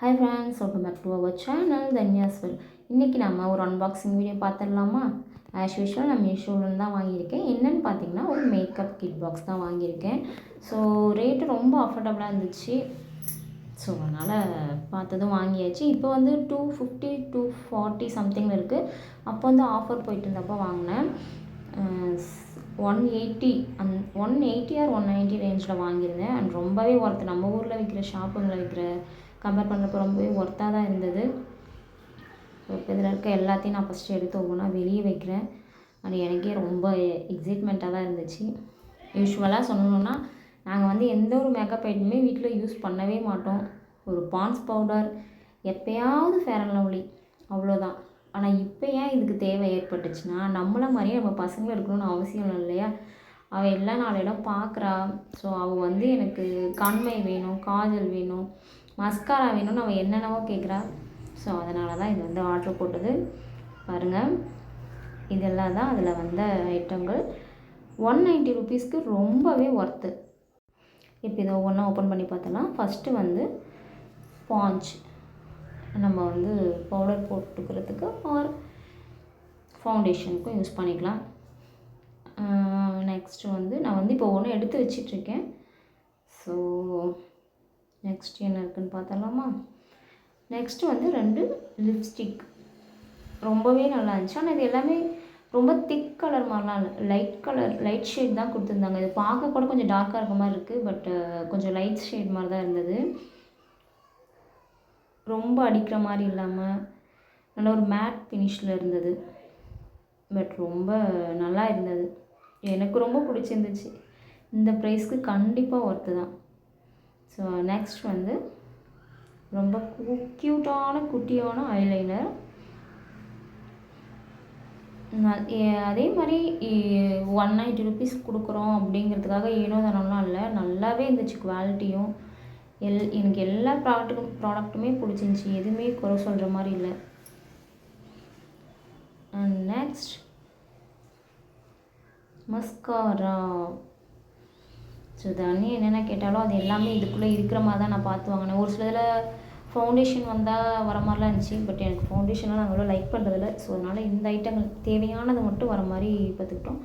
Hi friends welcome back to our channel தன்யாஸ்வல் இன்றைக்கி நம்ம ஒரு அன்பாக்சிங் வீடியோ பார்த்துடலாமா? ஆஸ் யூஷுவல் நான் மீஷோவில் தான் வாங்கியிருக்கேன். என்னென்னு பார்த்தீங்கன்னா ஒரு மேக்கப் கிட் பாக்ஸ் தான் வாங்கியிருக்கேன். ஸோ ரேட்டு ரொம்ப அஃபோர்டபுளாக இருந்துச்சு. ஸோ அதனால் பார்த்ததும் வாங்கியாச்சு. இப்போ வந்து two fifty two forty something இருக்குது அப்போ வந்து ஆஃபர் போயிட்டு இருந்தப்போ வாங்கினேன். One eighty and one eighty or one ninety ரேஞ்சில் வாங்கியிருந்தேன். அண்ட் ரொம்பவே ஒர்த்து நம்ம ஊரில் விற்கிற ஷாப்புங்களில் விற்கிற கம்பேர் பண்ணுறப்போ ரொம்பவே ஒர்த்தாக தான் இருந்தது. ஸோ இப்போ இதில் இருக்க எல்லாத்தையும் நான் ஃபஸ்ட்டு எடுத்து ஒவ்வொன்றா வெளியே வைக்கிறேன். அது எனக்கே ரொம்ப எக்ஸைட்மெண்ட்டாக தான் இருந்துச்சு. யூஸ்வலாக சொல்லணுன்னா நாங்கள் வந்து எந்த ஒரு மேக்கப் ஐட்டமே வீட்டில் யூஸ் பண்ணவே மாட்டோம். ஒரு பான்ஸ் பவுடர் எப்போயாவது ஃபேர் அண்ட் லவ்லி அவ்வளோதான் ஆனால் இப்போ ஏன் இதுக்கு தேவை ஏற்பட்டுச்சுன்னா நம்மள மாதிரியே நம்ம பசங்களும் இருக்கணும்னு அவசியம் இல்லை இல்லையா? அவள் எல்லா நாளையிடம் பார்க்குறா ஸோ அவள் வந்து எனக்கு கண்மை வேணும் காஜல் வேணும் மஸ்காரா வேணும்னு அவள் என்னென்னவோ கேட்குறா ஸோ அதனால தான் இது வந்து ஆர்டர் போட்டது. பாருங்கள் இதெல்லாம் தான் அதில் வந்த ஐட்டங்கள். ஒன் நைன்ட்டி ருபீஸ்க்கு ரொம்பவே ஒர்த்து இப்போ இதை ஒவ்வொன்றா ஓப்பன் பண்ணி பார்த்தோன்னா ஃபஸ்ட்டு வந்து பாஞ்ச் நம்ம வந்து பவுடர் போட்டுக்கிறதுக்கு ஆர் ஃபவுண்டேஷனுக்கும் யூஸ் பண்ணிக்கலாம். நெக்ஸ்ட்டு வந்து நான் வந்து இப்போ ஒன்று எடுத்து வச்சிட்ருக்கேன். ஸோ நெக்ஸ்ட் என்ன இருக்குதுன்னு பார்த்தலாமா நெக்ஸ்ட்டு வந்து ரெண்டு லிப்ஸ்டிக் ரொம்பவே நல்லா இருந்துச்சு. ஆனால் இது எல்லாமே ரொம்ப திக் கலர் மாதிரிலாம் இல்லை. லைட் கலர் லைட் ஷேட் தான் கொடுத்துருந்தாங்க. இது பார்க்க கூட கொஞ்சம் டார்க்காக இருக்க மாதிரி இருக்குது பட் கொஞ்சம் லைட் ஷேட் மாதிரி தான் இருந்தது. ரொம்ப அடிக்கிற மாதிரி இல்லாமல் நல்ல ஒரு மேட் ஃபினிஷில் இருந்தது. பட் ரொம்ப நல்லா இருந்தது. எனக்கு ரொம்ப பிடிச்சிருந்துச்சு. இந்த ப்ரைஸ்க்கு கண்டிப்பாக ஒர்த்து தான். ஸோ நெக்ஸ்ட் வந்து ரொம்ப க்யூட்டான குட்டியான ஐலைனர் அதே மாதிரி ஒன் நைன்ட்டி ருபீஸ் கொடுக்குறோம் அப்படிங்கிறதுக்காக ஏனோ தானோலாம் இல்லை நல்லாவே இருந்துச்சு குவாலிட்டியும் எல் எனக்கு எல்லா ப்ராடக்ட்டுக்கும் ப்ராடக்ட்டுமே பிடிச்சிருந்துச்சி. எதுவுமே குறை சொல்கிற மாதிரி இல்லை. அண்ட் நெக்ஸ்ட் மஸ்காரா ஸோ தண்ணி என்னென்ன கேட்டாலும் அது எல்லாமே இதுக்குள்ளே இருக்கிற மாதிரி தான் நான் பார்த்து வாங்கினேன். ஒரு சில இதில் ஃபவுண்டேஷன் வந்தால் வர மாதிரிலாம் இருந்துச்சு. பட் எனக்கு ஃபவுண்டேஷன்லாம் நாங்கள் அவ்வளோ லைக் பண்ணுறதில்ல ஸோ அதனால் இந்த ஐட்டங்கள் தேவையானது மட்டும் வர மாதிரி பார்த்துக்கிட்டோம்.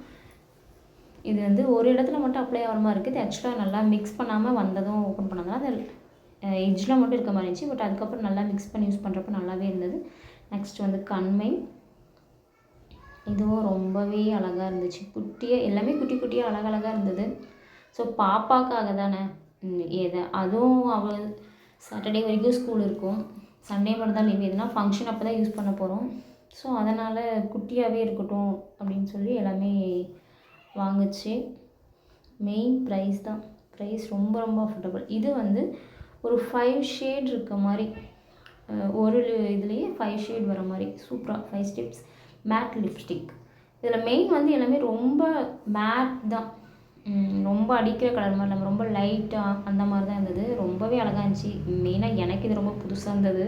இது வந்து ஒரு இடத்துல மட்டும் அப்ளை ஆகிற மாதிரி இருக்குது. இது ஆக்சுவலாக நல்லா மிக்ஸ் பண்ணாமல் வந்ததும் ஓப்பன் பண்ணதுனால அது எஜ்ஜில் மட்டும் இருக்க மாதிரி இருந்துச்சு. பட் அதுக்கப்புறம் நல்லா மிக்ஸ் பண்ணி யூஸ் பண்ணுறப்ப நல்லாவே இருந்தது. நெக்ஸ்ட் வந்து கண்மை. இதுவும் ரொம்பவே அழகாக இருந்துச்சு. குட்டியாக எல்லாமே குட்டி குட்டியாக அழகழகாக இருந்தது. ஸோ பாப்பாக்காக தானே. எதை அதுவும் அவள் சாட்டர்டே வரைக்கும் ஸ்கூல் இருக்கும். சண்டே மட்டும் தான் லீவ் எதுனா ஃபங்க்ஷன் அப்போ தான் யூஸ் பண்ண போகிறோம் ஸோ அதனால் குட்டியாகவே இருக்கட்டும் அப்படின்னு சொல்லி எல்லாமே வாங்குச்சு. மெயின் ப்ரைஸ் தான். ப்ரைஸ் ரொம்ப ரொம்ப அஃபோர்டபுள் இது வந்து ஒரு ஃபைவ் ஷேட் இருக்க மாதிரி ஒரு இதுலேயே ஃபைவ் ஷேட் வர மாதிரி. சூப்பராக ஃபைவ் ஸ்டெப்ஸ் மேட் லிப்ஸ்டிக் இதில் மெயின் வந்து எல்லாமே ரொம்ப மேட் தான். ரொம்ப அடிக்கிற கலர் மாதிரி இல்லாமல் ரொம்ப லைட்டாக அந்த மாதிரி தான் இருந்தது. ரொம்பவே அழகாக இருந்துச்சு. மெயினாக எனக்கு இது ரொம்ப புதுசாக இருந்தது.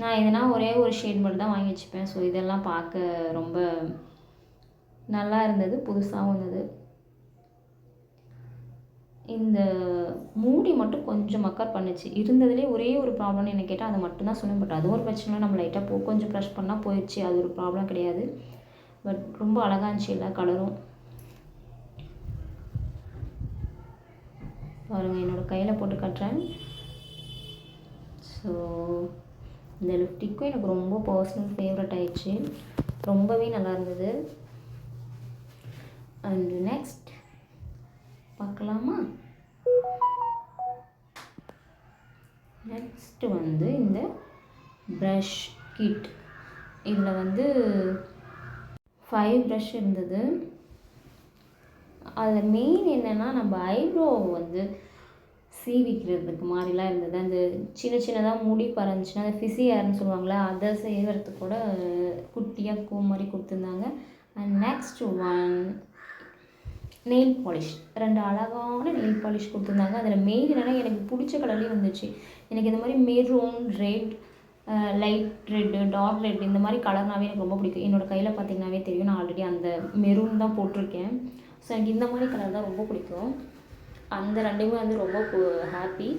நான் எதுனா ஒரே ஒரு ஷேட் மட்டும் தான் வாங்கி வச்சுப்பேன். ஸோ இதெல்லாம் பார்க்க ரொம்ப நல்லா இருந்தது புதுசாகவும் இருந்தது. இந்த மூடி மட்டும் கொஞ்சம் மக்கர் பண்ணுச்சு. இருந்ததுலேயே ஒரே ஒரு ப்ராப்ளம்னு என்ன கேட்டால் அதை மட்டும்தான் சொல்லுவேன் பட் அது ஒரு பிரச்சனை நம்ம லைட்டாக போ கொஞ்சம் ப்ரஷ் பண்ணால் போயிடுச்சு. அது ஒரு ப்ராப்ளம் கிடையாது. பட் ரொம்ப அழகாக இருந்துச்சு எல்லா கலரும் பாருங்கள் என்னோடய கையில் போட்டு கட்டுறேன். ஸோ இந்த லிப்டிக்கும் எனக்கு ரொம்ப பர்சனல் ஃபேவரட் ஆயிடுச்சு. ரொம்பவே நல்லா இருந்தது. அண்ட் நெக்ஸ்ட் பார்க்கலாமா? நெக்ஸ்ட்டு வந்து இந்த ப்ரஷ் கிட் இதில் வந்து ஃபைவ் ப்ரஷ் இருந்தது. அதில் மெயின் என்னென்னா நம்ம ஐப்ரோ வந்து சீவிக்கிறதுக்கு மாதிரிலாம் இருந்தது. அந்த சின்ன சின்னதாக முடி பறந்துச்சுன்னா அந்த ஃபிசியர்னு சொல்லுவாங்களே அதை செய்கிறதுக்கு கூட குட்டியாக பூ மாதிரி கொடுத்துருந்தாங்க. And next one nail polish ரெண்டு அழகான நெயில் பாலிஷ் கொடுத்துருந்தாங்க. அதில் மெயின் என்னென்னா எனக்கு பிடிச்ச கலர்லேயும் வந்துச்சு எனக்கு இந்த மாதிரி maroon red light red dark red இந்த மாதிரி கலர்னாவே எனக்கு ரொம்ப பிடிக்கும். என்னோடய கையில் பார்த்தீங்கன்னாவே தெரியும். நான் ஆல்ரெடி அந்த மெரூன் தான் போட்டிருக்கேன். ஸோ எனக்கு இந்த மாதிரி கலர் தான் ரொம்ப பிடிக்கும். அந்த ரெண்டுமே வந்து ரொம்ப ஹாப்பி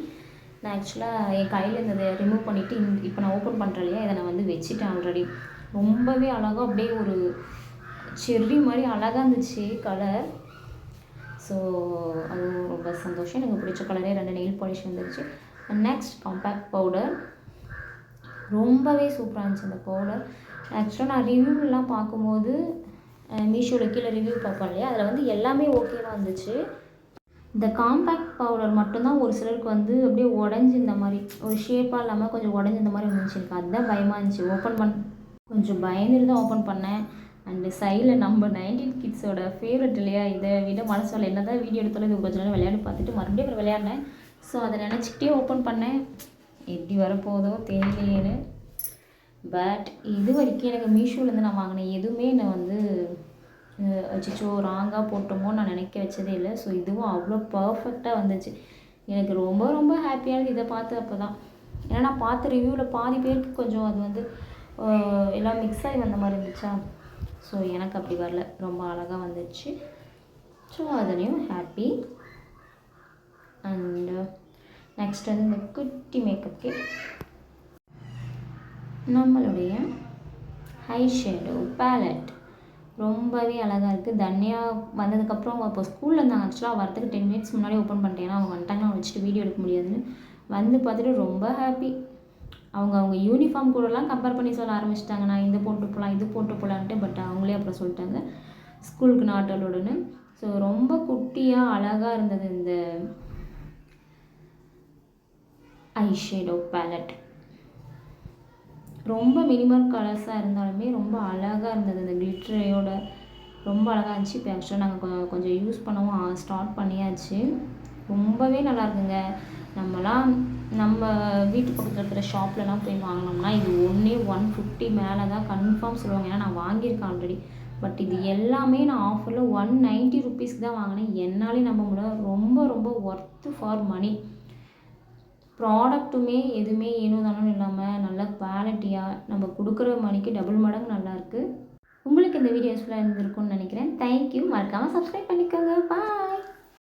நான் ஆக்சுவலாக என் கையில் இருந்ததை ரிமூவ் பண்ணிவிட்டு இப்போ நான் ஓப்பன் பண்ணுறேன் இல்லையா? இதை நான் வந்து வச்சுட்டேன் ஆல்ரெடி ரொம்பவே அழகாக அப்படியே ஒரு செர்ரி மாதிரி அழகாக இருந்துச்சு கலர் ஸோ அதுவும் ரொம்ப சந்தோஷம். எனக்கு பிடிச்ச கலரே ரெண்டு நெயில் பாலிஷ் வந்துருச்சு. நெக்ஸ்ட் காம்பேக்ட் பவுடர் ரொம்பவே சூப்பராக இருந்துச்சு அந்த பவுடர் ஆக்சுவலாக நான் ரிவ்யூலாம் பார்க்கும்போது மீஷோவில் கீழே ரிவ்யூ பார்ப்போம் இல்லையா? அதில் வந்து எல்லாமே ஓகேவாக இருந்துச்சு. இந்த காம்பேக்ட் பவுடர் மட்டும்தான் ஒரு சிலருக்கு வந்து அப்படியே உடஞ்சி இந்த மாதிரி ஒரு ஷேப்பாக இல்லாமல் கொஞ்சம் உடஞ்சி இந்த மாதிரி வந்துச்சு எனக்கு அதுதான் பயமாக இருந்துச்சு. ஓப்பன் பண் கொஞ்சம் பயந்துட்டு தான் ஓப்பன் பண்ணேன். அண்டு சைடில் நம்ம நைன்டீன் கிட்ஸோட ஃபேவரட் இல்லையா? இதை விட மனசால் என்ன தான் வீடியோ எடுத்தாலும் இது நேரம் விளையாடி பார்த்துட்டு மறுபடியும் அப்புறம் விளையாடினேன். ஸோ அதை நினச்சிக்கிட்டே ஓப்பன் பண்ணேன். எப்படி வரப்போதோ தெரியலையேன்னு பட் இது வரைக்கும் எனக்கு மீஷோலேருந்து நான் வாங்கினேன் எதுவுமே என்னை வந்து அச்சிச்சோ ராங்காக போட்டோமோ நான் நினைக்க வச்சதே இல்லை. ஸோ இதுவும் அவ்வளோ பர்ஃபெக்டாக வந்துச்சு. எனக்கு ரொம்ப ரொம்ப ஹாப்பியானது இதை பார்த்து அப்போ தான் ஏன்னா நான் பார்த்த ரிவ்யூவில் பாதி பேருக்கு கொஞ்சம் அது வந்து எல்லாம் மிக்ஸ் ஆகி வந்த மாதிரி இருந்துச்சா? ஸோ எனக்கு அப்படி வரல. ரொம்ப அழகாக வந்துச்சு. ஸோ அதுலேயும் ஹாப்பி அண்டு நெக்ஸ்ட் வந்து இந்த குட்டி மேக்கப் கிட் நம்மளுடைய ஹை ஷேடோ பேலட் ரொம்பவே அழகாக இருக்குது தனியாக வந்ததுக்கப்புறம் இப்போ ஸ்கூலில் இருந்தாங்க. ஆக்சுவலாக வரதுக்கு டென் மினிட்ஸ் முன்னாடி ஓப்பன் பண்ணிட்டேன். ஏன்னா அவங்க வந்துட்டாங்க வச்சுட்டு வீடியோ எடுக்க முடியாதுன்னு. வந்து பார்த்துட்டு ரொம்ப ஹாப்பி அவங்க அவங்க யூனிஃபார்ம் கூடலாம் கம்பேர் பண்ணி சொல்ல ஆரம்பிச்சிட்டாங்க நான் இது போட்டு போகலாம் இது போட்டு போகலான்ட்டு பட் அவங்களே அப்புறம் சொல்லிட்டாங்க. ஸ்கூலுக்கு நாட் அலோடுன்னு ஸோ ரொம்ப குட்டியாக அழகாக இருந்தது இந்த ஐஷேடோ பேலட் ரொம்ப மினிமம் கலர்ஸாக இருந்தாலுமே ரொம்ப அழகாக இருந்தது இந்த கிளிட்டரையோட ரொம்ப அழகாக இருந்துச்சு. இப்போ ஆக்சுவலாக நாங்கள் கொஞ்சம் யூஸ் பண்ணவும் ஸ்டார்ட் பண்ணியாச்சு. ரொம்பவே நல்லா இருக்குங்க. நார்மலாக நம்ம வீட்டு பக்கத்தில் இருக்கிற ஷாப்லலாம் போய் வாங்கினோம்னா இது ஒன்றே ஒன் ஃபிஃப்டி மேலே தான் கன்ஃபார்ம் சொல்லுவாங்க. ஏன்னா நான் வாங்கியிருக்கேன் ஆல்ரெடி பட் இது எல்லாமே நான் ஆஃபரில் ஒன் நைன்ட்டி ருபீஸ்க்கு தான் வாங்கினேன். என்னாலே நம்ப முடியல. ரொம்ப ரொம்ப ஒர்த்து ஃபார் மணி ப்ராடக்ட்டுமே எதுவுமே ஏனோ தானோன்னு இல்லாமல் நல்ல குவாலிட்டியாக நம்ம கொடுக்குற மணிக்கு டபுள் மடங்கு நல்லாயிருக்கு உங்களுக்கு இந்த வீடியோ யூஸ்ஃபுல்லாக இருந்திருக்கும்னு நினைக்கிறேன். தேங்க்யூ மறக்காமல் சப்ஸ்கிரைப் பண்ணிக்கோங்க. பாய்